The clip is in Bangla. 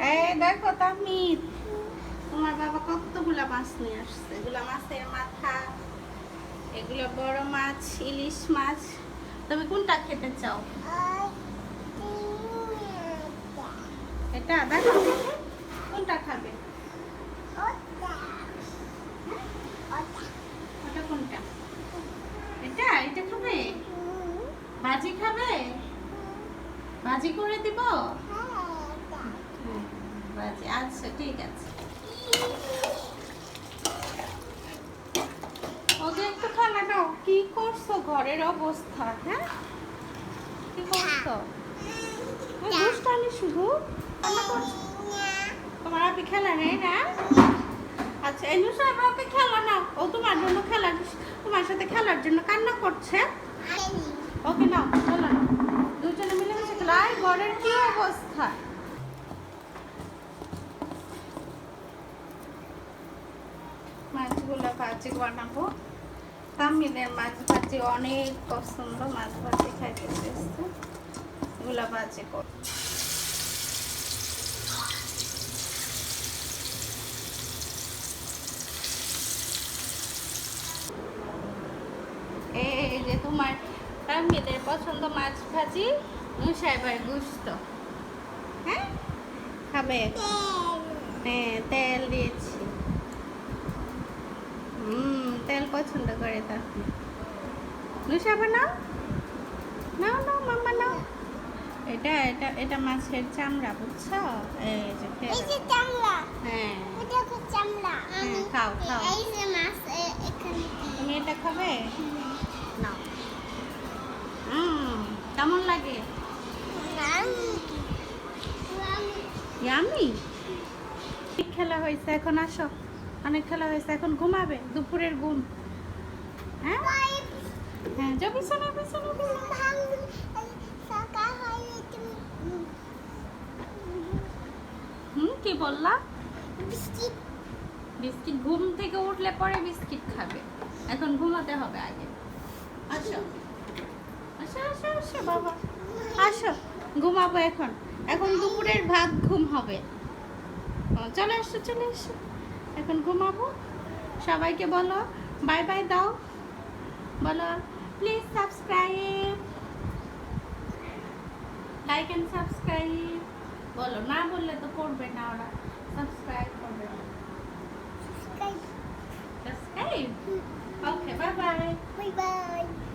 এই দেখো তামিদ তোমার বাবা কতগুলা মাছ নিয়ে আসছে? এগুলা মাছের মাথা এগুলো বড় মাছ ইলিশ মাছ। তুমি কোনটা খেতে চাও? এটা দেখো। কোনটা খাবে? ওটা কোনটা? এটা এটা খাবে? ভাজি খাবে? ভাজি করে দিব? হ্যাঁ, ভাজি আচ্ছা ঠিক আছে। ওকে একটু খানা কি করছ ঘরের অবস্থা হ্যাঁ? কি করছ? দুষ্টামি শুধু? তোমার আপনি খেলা নেই না? আচ্ছা এই ওকে খেলা না ও তোমার জন্য খেলার তোমার সাথে খেলার জন্য কান্না করছে। ওকে নাও চলো না দুজনে মিলে মিশে খেলো ঘরের কি অবস্থা? মাছগুলো ভাজি বানাবো। তামিলের মাছ ভাজি অনেক পছন্দ মাছ ভাজি খাইতে চেয়েছে এগুলো ভাজি কর এই যে তোমার তামিলের পছন্দ মাছ ভাজি সাহেবের গুস্ত। হ্যাঁ? খাবে? হ্যাঁ তেল দিয়েছি হুম তেল পছন্দ করে তা। নুসাবা নাও। নাও নাও মাম্মা নাও। এটা এটা এটা মাছের চামড়া বুঝছ? এই যে এই যে চামড়া। হ্যাঁ। এটা হচ্ছে চামড়া। আমি খাও, খাও। এই যে মাছ এখানে তুমি এটা খাবে? নাও। হুম কেমন লাগে? ইয়ামি খেলা হয়েছে এখন আসো। অনেক খেলা হয়েছে এখন ঘুমাবে দুপুরের ঘুম। হ্যাঁ? হ্যাঁ যাও। হুম কি বললা? বিস্কিট। ঘুম থেকে উঠলে পরে বিস্কিট খাবে। এখন ঘুমাতে হবে আগে। আসো। আসো আসো আসো বাবা। আসো ঘুমাবো এখন। এখন দুপুরের ভাত ঘুম হবে। চলে আসো চলে এসো এখন ঘুমাবো। সবাইকে বলো বাই বাই দাও। বলো please subscribe like and subscribe বলো না বললে তো করবে না ওরা সাবস্ক্রাইব করবে subscribe okay bye bye Bye bye.